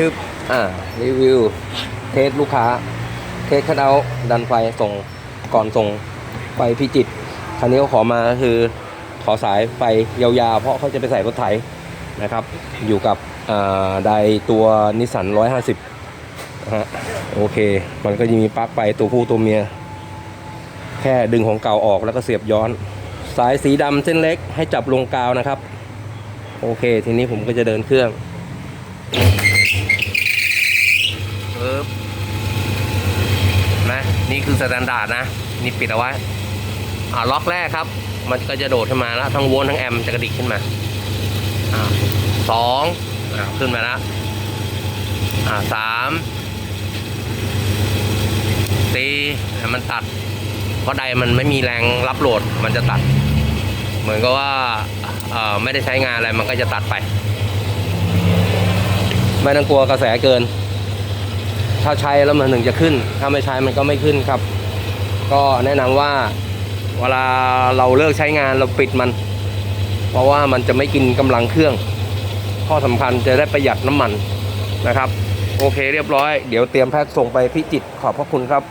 ชื่ออ่า รีวิว เทสลูกค้า เทสคัทเอาดันไฟส่งก่อนส่งไปพิจิตคันนี้เขาขอมาคือขอสายไฟยาวๆ เพราะเขาจะไปใส่รถไถนะครับ อยู่กับอ่าไดตัวนิสสัน150นะฮะโอเค มันก็จะมีปลั๊กไปตัวผู้ตัวเมีย แค่ดึงของเก่าออกแล้วก็เสียบย้อน สายสีดำเส้นเล็กให้จับลงกาวนะครับ โอเค ทีนี้ผมก็จะเดินเครื่อง ปึ๊บ นี่คือสแตนดาร์ดนะ นี่ปิดเอาไว้ อ่าล็อกแรกครับ มันก็จะโดดขึ้นมาแล้ว ทั้งโวลต์ทั้งแอมป์จะกระดิกขึ้นมา อ่าสองอ่าขึ้นมาแล้ว อ่าสามสี่มันตัด เพราะใดมันไม่มีแรงรับโหลด มันจะตัด เหมือนกับว่าเอ่อไม่ได้ใช้งานอะไรมันก็จะตัดไป ไม่ต้องกลัวกระแสเกิน ถ้าใช้แล้วมันถึงจะขึ้น ถ้าไม่ใช้มันก็ไม่ขึ้นครับ ก็แนะนำว่าเวลาเราเลิกใช้งานเราปิดมัน เพราะว่ามันจะไม่กินกำลังเครื่อง ข้อสำคัญจะได้ประหยัดน้ำมันนะครับ โอเคเรียบร้อย เดี๋ยวเตรียมแพ็คส่งไปพิจิตขอบพระคุณครับ